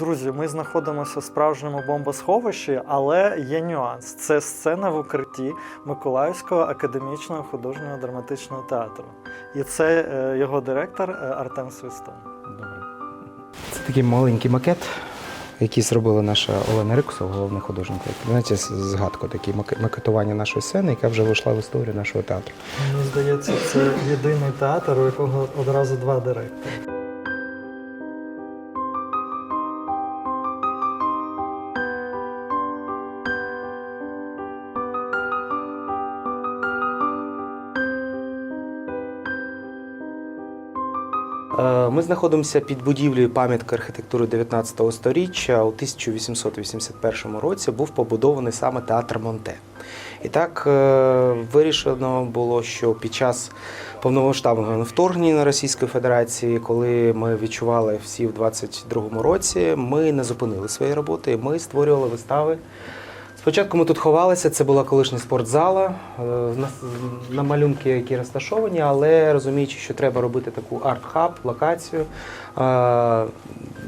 Друзі, ми знаходимося в справжньому бомбосховищі, але є нюанс. Це сцена в укритті Миколаївського академічного художнього драматичного театру. І це е, його директор е, Артем Свистун. Це такий маленький макет, який зробила наша Олена Рикусова, головний художник. Знаєте, згадку такі маке- макетування нашої сцени, яка вже вийшла в історію нашого театру. Мені здається, це єдиний театр, у якого одразу два директори. Ми знаходимося під будівлею пам'ятки архітектури 19 століття. У 1881 році був побудований саме театр Монте. І так е, вирішено було, що під час повномасштабного вторгнення Російської Федерації, коли ми відчували всі в 22-му році, ми не зупинили свої роботи. Ми створювали вистави. Спочатку ми тут ховалися, це була колишня спортзала, е, на, малюнки, які розташовані, але розуміючи, що треба робити таку арт-хаб, локацію, е,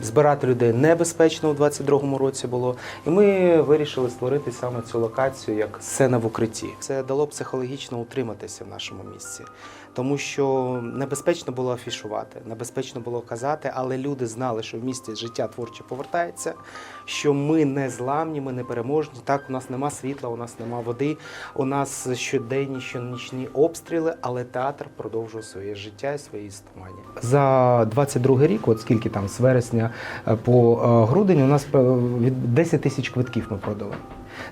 збирати людей небезпечно у 22-му році було. І ми вирішили створити саме цю локацію як сцена в укритті. Це дало психологічно утриматися в нашому місці, тому що небезпечно було афішувати, небезпечно було казати, але люди знали, що в місті життя творче повертається, що ми не зламні, ми не переможні. Так, у нас нема світла, у нас нема води, у нас щоденні, щонічні обстріли, але театр продовжує своє життя і свої існування. За 22 рік, от скільки там з вересня по е, грудень, у нас е, від 10 тисяч квитків ми продали.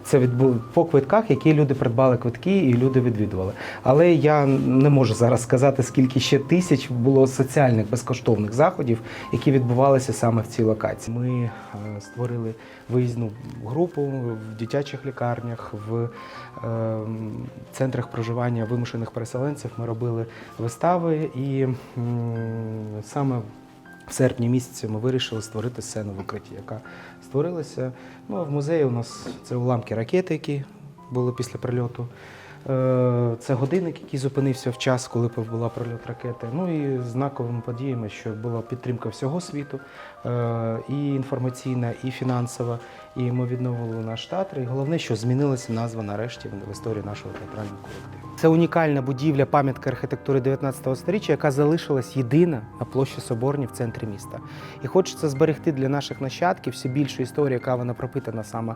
Це відбу... по квитках, які люди придбали квитки і люди відвідували. Але я не можу зараз сказати, скільки ще тисяч було соціальних безкоштовних заходів, які відбувалися саме в цій локації. Ми е, створили виїзну групу в дитячих лікарнях, в е, центрах проживання вимушених переселенців. Ми робили вистави, і саме в серпні місяці ми вирішили створити сцену в укритті, яка створилася. Ну, а в музеї у нас це уламки ракети, які були після прильоту. Е, Це годинник, який зупинився в час, коли була прильот ракети. Ну і знаковими подіями, що була підтримка всього світу, е, і інформаційна, і фінансова. І ми відновили наш театр. І головне, що змінилася назва нарешті в історії нашого театрального колективу. Це унікальна будівля, пам'ятка архітектури 19 століття, яка залишилась єдина на площі Соборні в центрі міста. І хочеться зберегти для наших нащадків всю більшу історію, яка вона пропитана саме,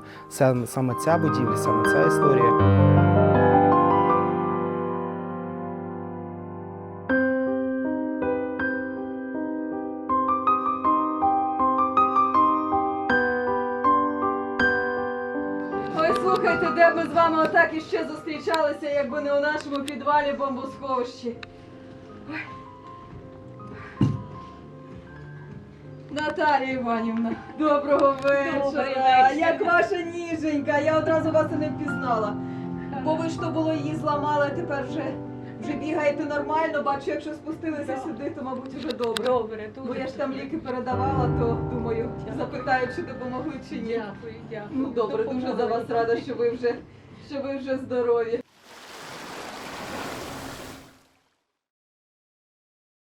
саме ця будівля, саме ця історія. Слухайте, де б ми з вами отак іще зустрічалися, якби не у нашому підвалі бомбосховищі. Наталія Іванівна, доброго вечора. Добрий вечір. Як ваша ніженька, я одразу вас і не впізнала. Бо ви ж то було її зламали, а тепер вже, вже бігаєте нормально. Бачу, якщо спустилися сюди, то мабуть вже добре. Добре, дуже. Бо я ж там ліки передавала, то думаю, запитаю, чи допомогли чи ні. Дякую, дякую. Ну добре, дуже за вас рада, що ви вже що ви вже здорові.